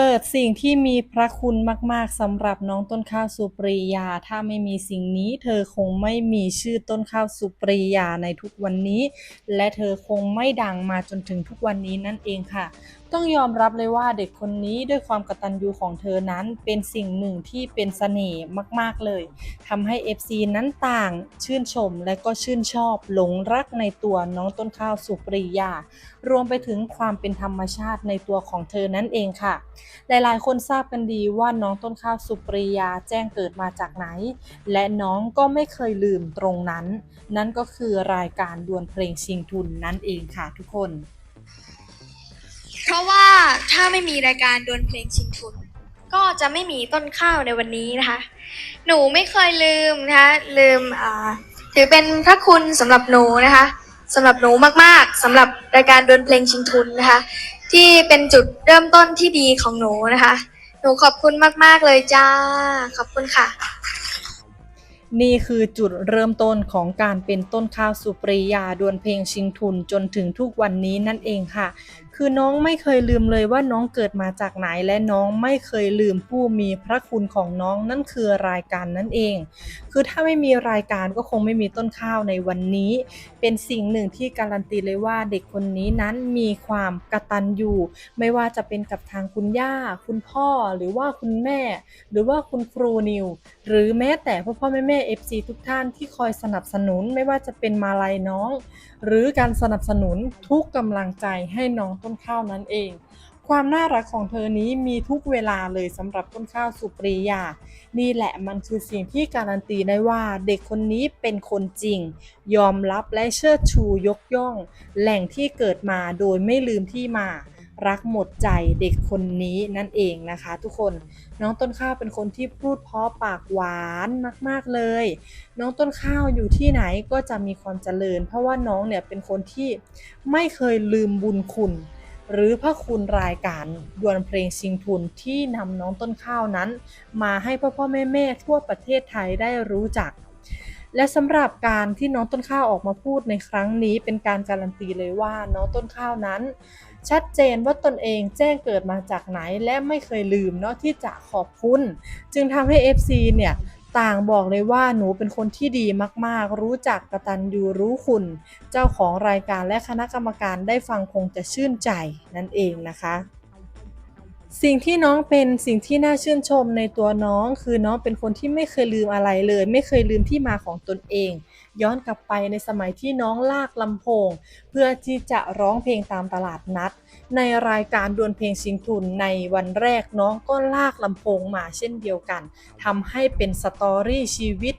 เปิดสิ่งที่มีพระคุณมาก ๆสำหรับน้องต้นข้าวสุปรียา ถ้าไม่มีสิ่งนี้เธอคงไม่มีชื่อต้นข้าวสุปรียาในทุกวันนี้ และเธอคงไม่ดังมาจนถึงทุกวันนี้นั่นเองค่ะ ต้องยอมรับเลยว่าเด็กคนนี้ด้วยความกตัญญูของเธอนั้นเป็นสิ่งหนึ่งที่เป็นเสน่ห์มาก ๆเลยทำให้ FC นั้นต่างชื่นชมและก็ชื่นชอบหลงรักในตัวน้องต้นข้าวสุปรียา รวมไปถึงความเป็นธรรมชาติในตัวของเธอนั่นเองค่ะหลายๆ คนทราบกันดีว่าน้องต้นข้าวสุปรียาแจ้งเกิดมาจากไหน และน้องก็ไม่เคยลืมตรงนั้น นั่นก็คือรายการดวลเพลงชิงทุนนั่นเองค่ะทุกคน เพราะว่าถ้าไม่มีรายการดวลเพลงชิงทุน ก็จะไม่มีต้นข้าวในวันนี้นะคะ หนูไม่เคยลืมนะคะลืมอ่าถือเป็นพระคุณสำหรับหนูนะคะสำหรับหนูมากๆสำหรับรายการดวลเพลงชิงทุนนะคะ ที่เป็นจุดเริ่มต้นที่ดีของหนูนะคะ หนูขอบคุณมาก ๆ เลยจ้า ขอบคุณค่ะ นี่คือจุดเริ่มต้นของการเป็นต้นข้าวสุปรียาดวลเพลงชิงทุนจนถึงทุกวันนี้นั่นเองค่ะ คือน้องไม่เคยลืมเลยว่าน้องเกิดมาจากไหนและน้องไม่เคยลืมผู้มีพระคุณของน้องนั่นคือรายการนั่นเอง คือถ้าไม่มีรายการก็คงไม่มีต้นข้าวในวันนี้ เป็นสิ่งหนึ่งที่การันตีเลยว่าเด็กคนนี้นั้นมีความกระตัญญูไม่ว่าจะเป็นกับทางคุณย่า คุณพ่อหรือว่าคุณแม่ หรือว่าคุณครูนิว หรือแม้แต่พ่อพ่อแม่แม่ FC ทุกท่านที่คอยสนับสนุนไม่ว่าจะเป็นมาลัยน้อง หรือการสนับสนุนทุกกำลังใจให้น้องต้นข้าวนั่นเอง ความน่ารักของเธอนี้มีทุกเวลาเลยสำหรับต้นข้าวสุปรียา นี่แหละมันคือสิ่งที่การันตีได้ว่าเด็กคนนี้เป็นคนจริง ยอมรับและเชิดชูยกย่อง แหล่งที่เกิดมาโดยไม่ลืมที่มา รักหมดใจเด็กคนนี้นั่นเองนะคะ ทุกคนน้องต้นข้าวเป็นคนที่พูดเพราะปากหวานมาก ๆเลย น้องต้นข้าวอยู่ที่ไหนก็จะมีความเจริญ เพราะว่าน้องเนี่ยเป็นคนที่ไม่เคยลืมบุญคุณ หรือพระคุณรายการดวลเพลงชิงทุนที่นำน้องต้นข้าวนั้น มาให้พ่อพ่อแม่แม่ทั่วประเทศไทยได้รู้จักและสำหรับการที่น้องต้นข้าวออกมาพูดในครั้งนี้เป็นการการันตีเลยว่าน้องต้นข้าวนั้น ชัดเจนว่าตนเองแจ้งเกิดมาจากไหนและไม่เคยลืมเนาะที่จะขอบคุณ จึงทำให้ FC เนี่ยต่างบอกเลยว่าหนูเป็นคนที่ดีมากๆ รู้จักกระตัญญูรู้คุณ เจ้าของรายการและคณะกรรมการได้ฟังคงจะชื่นใจนั่นเองนะคะสิ่งที่น้องเป็นสิ่งที่น่าชื่นชมในตัวน้อง คือน้องเป็นคนที่ไม่เคยลืมอะไรเลย ไม่เคยลืมที่มาของตนเอง ย้อนกลับไปในสมัยที่น้องลากลำโพง เพื่อที่จะร้องเพลงตามตลาดนัด ในรายการดวลเพลงชิงทุนในวันแรกน้องก็ลากลำโพงมาเช่นเดียวกันทำให้เป็นสตอรี่ชีวิต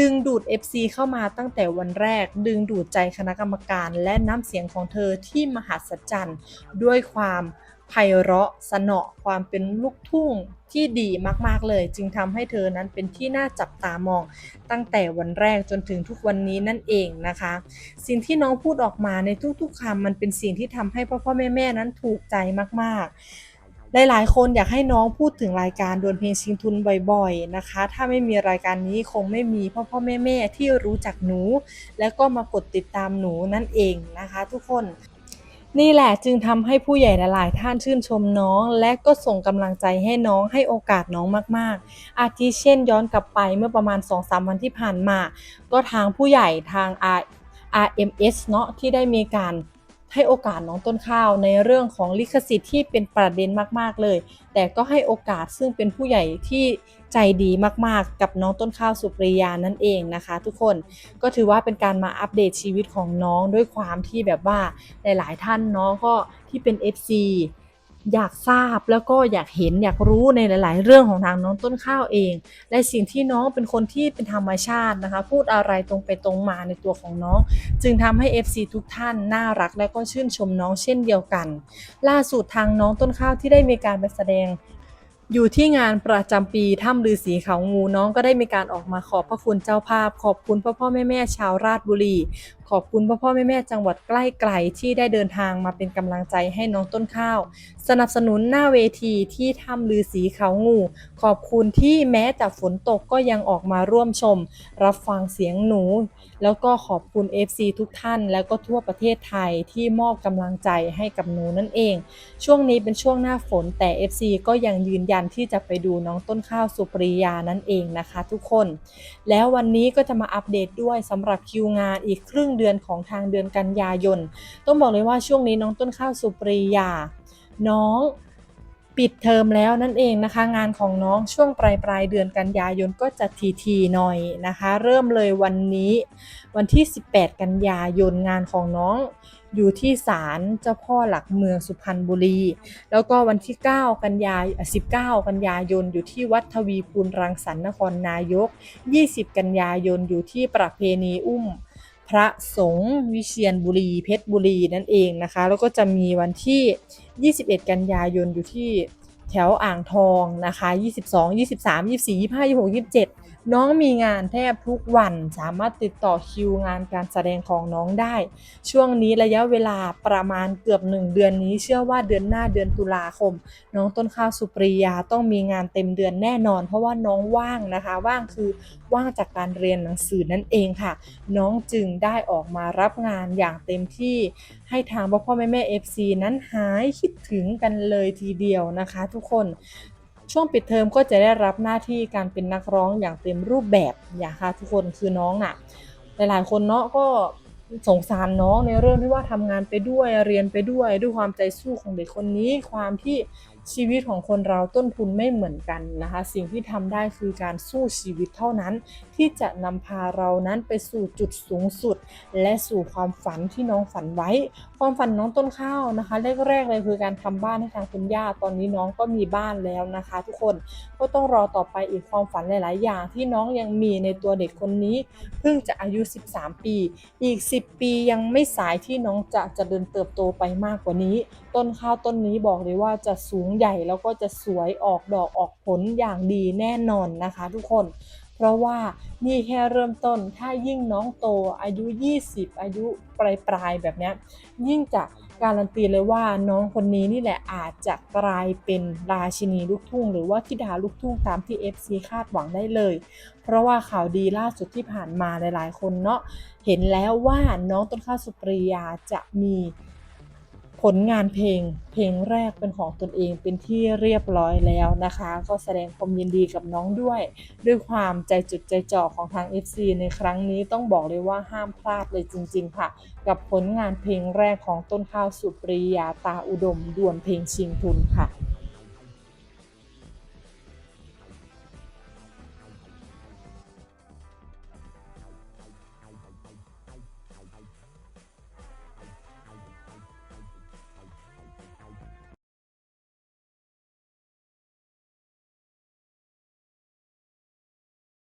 ดึงดูด FC เข้ามาตั้งแต่วันแรก ดึงดูดใจคณะกรรมการ และน้ำเสียงของเธอที่มหัศจรรย์ด้วยความ ไพเราะสนอความเป็นลูกทุ่งที่ดีมากๆเลย จึงทำให้เธอนั้นเป็นที่น่าจับตามอง ตั้งแต่วันแรกจนถึงทุกวันนี้นั่นเองนะคะ สิ่งที่น้องพูดออกมาในทุกๆคำมันเป็นสิ่งที่ทำให้พ่อพ่อแม่แม่นั้นถูกใจมากๆหลายๆ คนอยากให้น้องพูดถึงรายการดวลเพลงชิงทุนบ่อยๆ นะคะ ถ้าไม่มีรายการนี้คงไม่มีพ่อพ่อแม่แม่ที่รู้จักหนู แล้วก็มากดติดตามหนูนั่นเองนะคะ ทุกคน นี่แหละจึงทำให้ผู้ใหญ่หลายๆ ท่านชื่นชมน้อง และก็ส่งกำลังใจให้น้องให้โอกาสน้องมาก ๆ อาทิเช่นย้อนกลับไปเมื่อประมาณ 2-3 วันที่ผ่านมา ก็ทางผู้ใหญ่ทาง R RMS เนาะที่ได้มีการ ให้โอกาสน้องต้นข้าวในเรื่องของลิขสิทธิ์ที่เป็นประเด็นมากๆเลย แต่ก็ให้โอกาสซึ่งเป็นผู้ใหญ่ที่ใจดีมากๆ กับน้องต้นข้าวสุปริยานั่นเองนะคะ ทุกคนก็ถือว่าเป็นการมาอัปเดตชีวิตของน้องด้วยความที่แบบว่าหลายๆท่านน้องก็ที่เป็น FC อยากทราบแล้วก็อยากเห็นอยากรู้ในหลาย ๆ เรื่องของทางน้องต้นข้าวเอง และสิ่งที่น้องเป็นคนที่เป็นธรรมชาตินะคะ พูดอะไรตรงไปตรงมาในตัวของน้อง จึงทำให้ FC ทุกท่านน่ารักและก็ชื่นชมน้องเช่นเดียวกัน ล่าสุดทางน้องต้นข้าวที่ได้มีการไปแสดงอยู่ที่งานประจำปีถ้ำฤาษีเขางูน้องก็ได้มีการออกมาขอบพระคุณเจ้าภาพ ขอบคุณพ่อพ่อแม่แม่ชาวราชบุรี ขอบคุณพ่อพ่อแม่แม่จังหวัดใกล้ไกลที่ได้เดินทางมาเป็นกำลังใจให้น้องต้นข้าว สนับสนุนหน้าเวทีที่ถ้ำลือสีเขางู ขอบคุณที่แม้แต่ฝนตกก็ยังออกมาร่วมชม รับฟังเสียงหนู แล้วก็ขอบคุณ FC ทุกท่าน แล้วก็ทั่วประเทศไทยที่มอบกำลังใจให้กับหนูนั่นเอง ช่วงนี้เป็นช่วงหน้าฝนแต่ FC ก็ยังยืนยันที่จะไปดูน้องต้นข้าวสุปรียานั่นเองนะคะ ทุกคน แล้ววันนี้ก็จะมาอัปเดตด้วยสำหรับคิวงานอีกครึ่งเดือนของทางเดือนกันยายน ต้องบอกเลยว่าช่วงนี้น้องต้นข้าวสุปรียา น้องปิดเทอมแล้วนั่นเองนะคะ งานของน้องช่วงปลายปลายเดือนกันยายนก็จะทีทีหน่อยนะคะ เริ่มเลยวันนี้วันที่ 18 กันยายนงานของน้องอยู่ที่ศาลเจ้าพ่อหลักเมืองสุพรรณบุรี แล้วก็วันที่ 9 กันยาอะ19 กันยายนอยู่ที่วัดทวีคูณรังสรรค์นครนายก 20 กันยายนอยู่ที่ประเพณีอุ้ม พระสงฆ์วิเชียรบุรี เพชรบุรีนั่นเองนะคะ แล้วก็จะมีวันที่ 21 กันยายนอยู่ที่ แถวอ่างทองนะคะ 22 23 24 25 26 27 น้องมีงานแทบทุกวันสามารถติดต่อคิวงานการแสดงของน้องได้ ช่วงนี้ระยะเวลาประมาณเกือบ 1 เดือนนี้ เชื่อว่าเดือนหน้าเดือนตุลาคม น้องต้นข้าวสุปรียาต้องมีงานเต็มเดือนแน่นอน เพราะว่าน้องว่างนะคะ ว่างคือว่างจากการเรียนหนังสือนั่นเองค่ะ น้องจึงได้ออกมารับงานอย่างเต็มที่ให้ทางพ่อพ่อแม่แม่ FC นั้นหายคิดถึงกันเลยทีเดียวนะคะทุกคน ช่วงปิดเทอมก็จะได้รับหน้าที่การเป็นนักร้องอย่างเต็มรูปแบบอย่างค่ะทุกคนคือน้องน่ะ หลายๆคนเนาะก็สงสารน้องในเรื่องที่ว่าทำงานไปด้วยเรียนไปด้วยด้วยความใจสู้ของเด็กคนนี้ความที่ ชีวิตของคนเราต้นทุนไม่เหมือนกันนะคะ สิ่งที่ทำได้คือการสู้ชีวิตเท่านั้น ที่จะนำพาเรานั้นไปสู่จุดสูงสุด และสู่ความฝันที่น้องฝันไว้ ความฝันน้องต้นข้าวนะคะแรกๆเลยคือการทำบ้านให้ทางคุณย่าตอนนี้น้องก็มีบ้านแล้วนะคะ ทุกคนก็ต้องรอต่อไปอีกความฝันหลาย ๆ อย่างที่น้องยังมีในตัวเด็กคนนี้ เพิ่งจะอายุ 13 ปี อีก 10 ปียังไม่สายที่น้องจะจะเดินเติบโตไปมากกว่านี้ ต้นข้าวต้นนี้บอกเลยว่าจะสูงใหญ่แล้วก็จะสวยออกดอกออกผลอย่างดีแน่นอนนะคะทุกคน เพราะว่านี่แค่เริ่มต้นถ้ายิ่งน้องโตอายุ 20 อายุปลายปลายๆแบบนี้ยิ่งจะการันตีเลยว่าน้องคนนี้นี่แหละอาจจะกลายเป็นราชินีลูกทุ่ง หรือว่าธิดาลูกทุ่งตามที่ FC คาดหวังได้เลย เพราะว่าข่าวดีล่าสุดที่ผ่านมาหลายๆ คนเนาะเห็นแล้วว่าน้องต้นข้าวสุปรียาจะมี ผลงานเพลงเพลงแรกเป็นของตนเองเป็นที่เรียบร้อยแล้วนะคะ ก็แสดงความยินดีกับน้องด้วย ด้วยความใจจุดใจจ่อของทาง FC ในครั้งนี้ต้องบอกเลยว่าห้ามพลาดเลยจริง ๆ ค่ะ กับผลงานเพลงแรกของต้นข้าวสุปรียาตาอุดม ดวลเพลงชิงทุนค่ะ